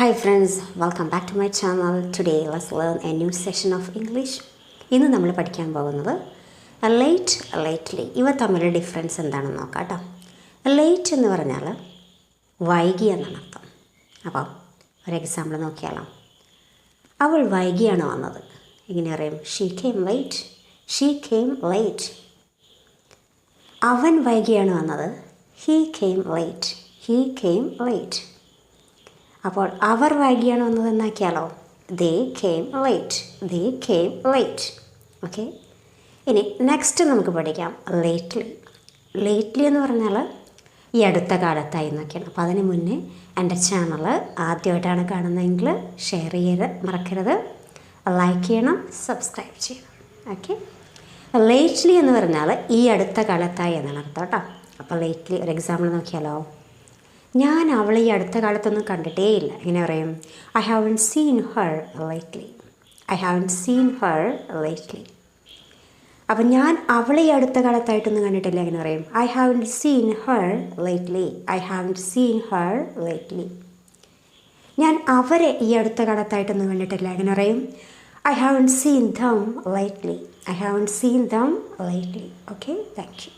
Hi friends welcome back to my channel today let's learn a new session of English ഇന്ന് നമ്മൾ പഠിക്കാൻ പോകുന്നത് late lately ഇവ തമ്മിലുള്ള ഡിഫറൻസ് എന്താണെന്ന് നോക്കാം കേട്ടോ ലേറ്റ് എന്ന് പറഞ്ഞാൽ വൈകി എന്നാണ് അർത്ഥം. അപ്പോൾ ഒരു എക്സാമ്പിൾ നോക്കിയാലോ. അവൾ വൈകിയാണ് വന്നത്. എങ്ങനെ പറയും she came late she came late അവൻ വൈകിയാണ് വന്നത്. He came late he came late അപ്പോൾ അവർ വൈകിയാണ് വന്നത് എന്നാക്കിയാലോ they came late they came late okay ഇനി നെക്സ്റ്റ് നമുക്ക് പഠിക്കാം. ലേറ്റ്ലി ലേറ്റ്ലി എന്ന് പറഞ്ഞാൽ ഈ അടുത്ത കാലത്തായി എന്നൊക്കെയാണ്. അപ്പോൾ അതിന് മുന്നേ എന്റെ ചാനൽ ആദ്യമായിട്ടാണ് കാണുന്നതെങ്കിൽ ഷെയർ ചെയ്ത് മറക്കരുത്. ലൈക്ക് ചെയ്യണം സബ്സ്ക്രൈബ് ചെയ്യണം. ഓക്കെ ലേറ്റ്ലി എന്ന് പറഞ്ഞാൽ ഈ അടുത്ത കാലത്തായി എന്നാണ് അർത്ഥം കേട്ടോ. അപ്പോൾ ലേറ്റ്ലി ഒരു എക്സാമ്പിൾ നോക്കിയാലോ? ഞാൻ അവളെ ഈ അടുത്ത കാലത്തൊന്നും കണ്ടിട്ടേ ഇല്ല എങ്ങനെ പറയും? I haven't seen her lately I haven't seen her lately അപ്പം ഞാൻ അവളെ ഈ അടുത്ത കാലത്തായിട്ടൊന്നും കണ്ടിട്ടില്ല. എങ്ങനെ പറയും? I haven't seen her lately I haven't seen her lately ഞാൻ അവരെ ഈ അടുത്ത കാലത്തായിട്ടൊന്നും കണ്ടിട്ടില്ല. എങ്ങനെ പറയും? I haven't seen them lately I haven't seen them lately okay thank you